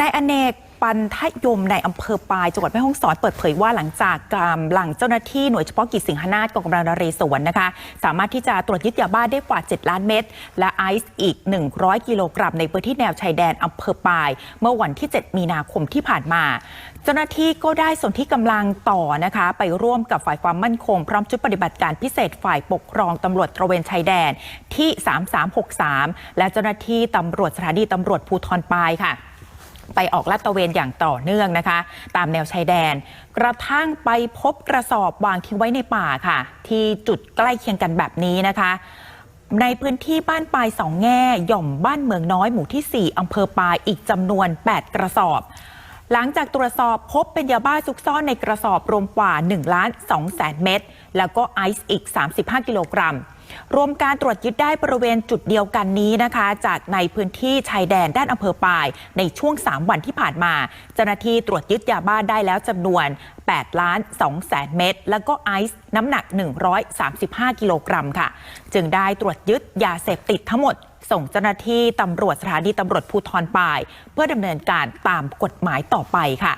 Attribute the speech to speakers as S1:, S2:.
S1: นายอเนกปันทยมในอำเภอปายจังหวัดแม่ฮ่องสอนเปิดเผยว่าหลังจากกำลังเจ้าหน้าที่หน่วยเฉพาะกิจสิงหนาฏกองกำลังนเรศวรนะคะ สามารถที่จะตรวจยึดยาบ้าได้กว่า 7 ล้านเม็ดและไอซ์อีก 100 กิโลกรัมในพื้นที่แนวชายแดนอำเภอปาย เมื่อวันที่ 7 มีนาคมที่ผ่านมา เจ้าหน้าที่ก็ได้ส่วนที่กำลังต่อนะคะ ไปร่วมกับฝ่ายความมั่นคง พร้อมชุดปฏิบัติการพิเศษฝ่ายปกครองตำรวจตระเวนชายแดนที่ 3363 และเจ้าหน้าที่ตำรวจสถานีตำรวจภูธรปายค่ะ ไปออกลาดตระเวนอย่างต่อเนื่องนะคะ ตามแนวชายแดน กระทั่งไปพบกระสอบวางทิ้งไว้ในป่าค่ะ ที่จุดใกล้เคียงกันแบบนี้นะคะ ในพื้นที่บ้านปลายสองแง่หย่อมบ้านเมืองน้อยหมู่ที่ 4อำเภอปายอีกจำนวน 8 กระสอบ หลังจากตรวจสอบพบเป็นยาบ้าซุกซ่อนในกระสอบรวมกว่า1ล้าน2แสนเม็ดแล้วก็ไอซ์อีก 35 กิโลกรัม รวมการตรวจยึดได้บริเวณจุดเดียวกันนี้นะคะ จากในพื้นที่ชายแดนด้านอำเภอปาย ในช่วง 3 วันที่ผ่านมา เจ้าหน้าที่ตรวจยึดยาบ้าได้แล้วจำนวน 8 ล้าน2แสนเม็ดแล้วก็ไอซ์น้ำหนัก 135 กิโลกรัมค่ะ จึงได้ตรวจยึดยาเสพติดทั้งหมด ส่งเจ้าหน้าที่ตำรวจสถานีตำรวจภูธรปาย เพื่อดำเนินการตามกฎหมายต่อไปค่ะ